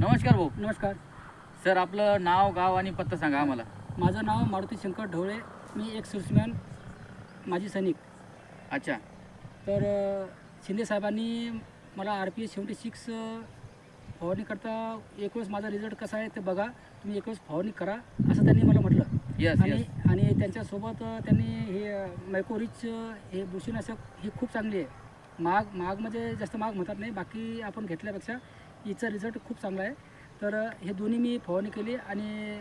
नमस्कार भाऊ. नमस्कार. सर आपलं नाव गाव आणि पत्ता सांगा आम्हाला. माझं नाव मारुती शंकर ढवळे मी एक सर्विसमॅन माजी सैनिक. अच्छा. तर शिंदे साहेबांनी मला R P S seventy six फवारणी करता एक वेळेस माझा रिझल्ट कसा आहे ते बघा. तुम्ही एक वेळेस फवारणी करा असं त्यांनी मला म्हटलं. यस आणि यस आणि त्यांच्यासोबत त्यांनी हे मायकोरिच हे बुरशीनाशक ही खूप चांगली आहे. महाग महाग म्हणजे जास्त महाग म्हणतात नाही बाकी आपण घेतल्यापेक्षा हिचा रिझल्ट खूप चांगला आहे. तर हे दोन्ही मी फवारणी केली आणि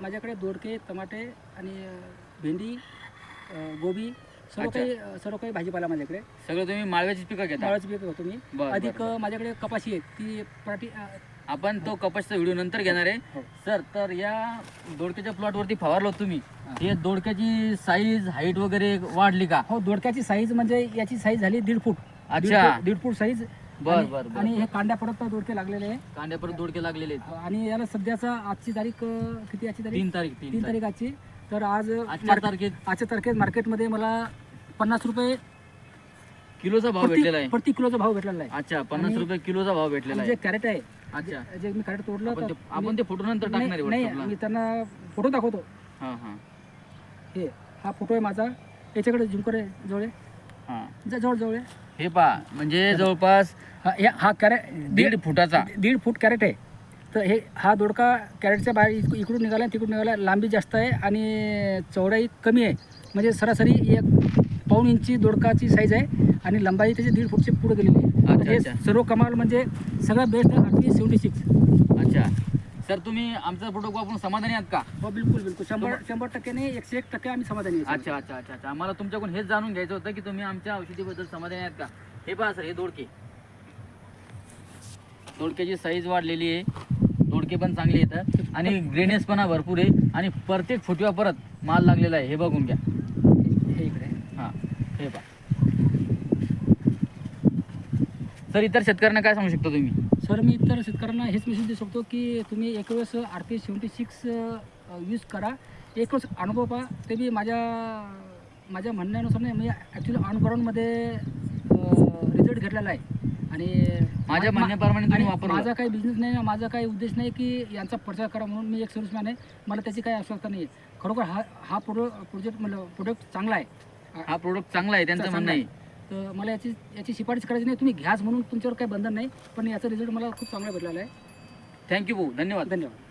माझ्याकडे दोडके टमाटे आणि भेंडी गोबी सर्व. काही सर्व काही भाजीपाला माझ्याकडे. सगळं तुम्ही माळव्याची पिकं घेता? माळाची पीक होतो मी. अधिक माझ्याकडे कपाशी आहे ती अ, आपण तो कपाशीचा व्हिडिओ नंतर घेणार आहे. हो. सर तर या दोडक्याच्या प्लॉट वरती फवारलो तुम्ही. हा. हे दोडक्याची साईज हाईट वगैरे वाढली का? हो दोडक्याची साईज म्हणजे याची साईज झाली दीड फूट. अच्छा. दीड फूट साईज बर आणि- बर बर आणि हे कांड्या पडत दोडके लागलेले आहे कांड्या परत दोडके लागलेले आहेत. आणि याला सध्याचा आजची तारीख अं, किती आजची तारीख? तीन तारीख तीन तीन तारीख तारीख. आजची. तर आज आजच्या मार्क- तारखेत आजच्या तारखेत मार्केटमध्ये मला पन्नास रुपये किलोचा भाव भेटलेला प्रति आहे. प्रति किलोचा भाव भेटलेला आहे. अच्छा पन्नास आणि- रुपये किलोचा भाव भेटलेला आणि जे आहे कॅरेट आहे. अच्छा. जे- जे मी कॅरेट तोडलं आपण तर ते- आपण ते फोटो नंतर टाकणार आहे नाही व्हॉट्सअपला मी त्यांना फोटो दाखवतो. हा हा. हे हा फोटो आहे माझा. याच्याकडे झुमकर आहे जवळ आहे. हा जा- जवळ जवळ आहे. हे पहा म्हणजे जवळपास हा हे- हा कॅरेट दीड फुटाचा. दीड फूट कॅरेट आहे. तर हे हा दोडका कॅरेटच्या बाहेर इक- इकडून निघाला तिकडून निघाला. लांबी जास्त आहे आणि चौडाई कमी आहे. म्हणजे सरासरी एक पाऊण इंची दोडकाची साईज आहे आणि लंबाई त्याची दीड फूटची पुढे गेलेली आहे. तर अच्छा, हे अच्छा. सर्व कमाल म्हणजे सगळ्यात बेस्ट आहे पी सेवन्टी सिक्स. अच्छा. सर तुम्ही आमचा प्रोडक्ट वापरून समाधानी आहात का? हो बिलकुल बिलकुल. शंभर शंभर टक्के नाही एकशे एक टक्के आम्ही समाधानी आहे. अच्छा अच्छा अच्छा अच्छा. आम्हाला तुमच्याकडून हेच जाणून घ्यायचं होतं की तुम्ही आमच्या औषधीबद्दल समाधानी आहात का? हे पहा सर हे दोडके. दोडक्याची साईज वाढलेली आहे. दोडके पण चांगले येतात. आणि ग्रेनेस पण भरपूर आहे. आणि प्रत्येक फुटव्या परत माल लागलेला आहे. हे बघून घ्या. हे इकडे. हां हे पहा. सर इतर शेतकऱ्यांना काय सांगू शकता तुम्ही? सर मी इतर शेतकऱ्यांना हेच मेसेज देऊ शकतो की तुम्ही एक वेळेस R P seventy six use करा. एक वेळेस अनुभव पहा. ते बी माझ्या माझ्या म्हणण्यानुसार नाही मी ॲक्च्युली ऑनग्राऊंडमध्ये रिझल्ट घेतलेला आहे. आणि माझ्या मा- म्हणण्याप्रमाणे वापरलं. माझा काही बिझनेस नाही माझा काही उद्देश नाही की यांचा प्रचार करा म्हणून मी एक सर्व्हिसमॅन आहे. मला त्याची काही आवश्यकता नाही आहे खरोखर हा हा प्रोडो प्रोजेक्ट म्हणजे प्रोडक्ट चांगला आहे. हा प्रोडक्ट चांगला आहे त्यांचं म्हणणं आहे. तर मला याची याची शिफारस करायची नाही. तुम्ही घ्याच म्हणून तुमच्यावर काही बंधन नाही पण याचा रिझल्ट मला खूप चांगला भेटलेला आहे. थँक्यू भाऊ. धन्यवाद. धन्यवाद.